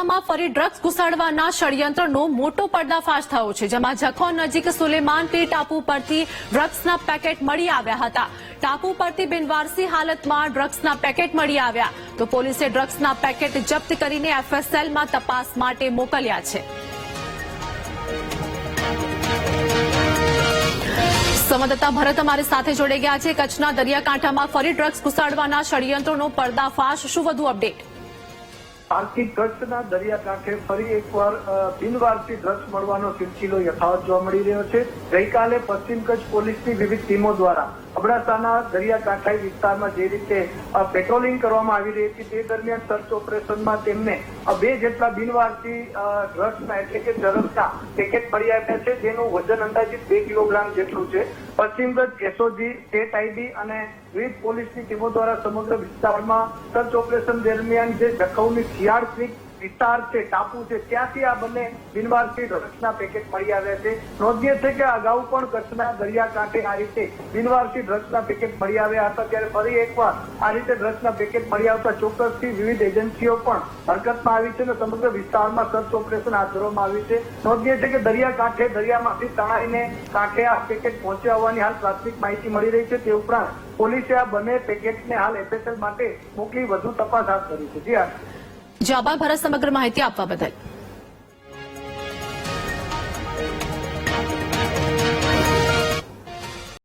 દરિયાકાંઠામાં ફરી ડ્રગ્સ ઘુસાડવાના ષડયંત્રનો મોટો પર્દાફાશ થયો છે, જેમાં જખૌ નજીક સુલેમાનપીર ટાપુ પરથી ડ્રગ્સના પેકેટ મળી આવ્યા હતા. ટાપુ પરથી બિનવારસી હાલતમાં ડ્રગ્સના પેકેટ મળી આવ્યા. તો પોલીસે ડ્રગ્સના પેકેટ જપ્ત કરીને એફએસએલમાં તપાસ માટે મોકલ્યા છે. સંવાદદાતા ભરત અમારી સાથે જોડાઈ ગયા છે. કચ્છના દરિયાકાંઠામાં ફરી ડ્રગ્સ ઘુસાડવાના ષડયંત્રનો પર્દાફાશ, શું વધુ અપડેટ? આર્થિક કચ્છના દરિયાકાંઠે ફરી એકવાર બિનવારસી ડ્રગ્સ મળવાનો સિલસિલો યથાવત જોવા મળી રહ્યો છે. ગઈકાલે પશ્ચિમ કચ્છ પોલીસની વિવિધ ટીમો દ્વારા અબડાસાના દરિયાકાંઠાઈ વિસ્તારમાં જે રીતે પેટ્રોલિંગ કરવામાં આવી રહી હતી તે દરમિયાન સર્ચ ઓપરેશનમાં તેમને બે જેટલા બિનવારસી અ, ડ્રગ્સના એટલે કે ચરસના પેકેટ મળી આવ્યા છે. જેનું વજન અંદાજિત બે કિલોગ્રામ જેટલું છે. પશ્ચિમગત એસઓજી સ્ટેટ આઈબી અને વિવિધ પોલીસની ટીમો દ્વારા સમગ્ર વિસ્તારમાં સર્ચ ઓપરેશન દરમિયાન જે જખૌની શિયાળ ક્રીક વિસ્તાર છે, ટાપુ છે, ત્યાંથી આ બંને બિનવારસી ડ્રગ્સના પેકેટ મળી આવ્યા છે. નોંધીએ છે કે અગાઉ પણ કચ્છના દરિયાકાંઠે આ રીતે બિનવારસી ડ્રગ્સના પેકેટ મળી આવ્યા હતા. ત્યારે ફરી એકવાર આ રીતે ડ્રગ્સના પેકેટ મળી આવતા ચોક્કસથી વિવિધ એજન્સીઓ પણ હરકતમાં આવી છે અને સમગ્ર વિસ્તારમાં સર્ચ ઓપરેશન હાથ ધરવામાં આવ્યું છે. નોંધીએ છે કે દરિયાકાંઠે દરિયામાંથી તણાઈને કાંઠે આ પેકેટ પહોંચ્યા હોવાની હાલ પ્રાથમિક માહિતી મળી રહી છે. તે ઉપરાંત પોલીસે આ બંને પેકેટને હાલ એફએસએલ માટે મોકલી વધુ તપાસ હાથ ધરી છે. જી હા. જે આભાર ભરત સમગ્ર માહિતી આપવા બદલ.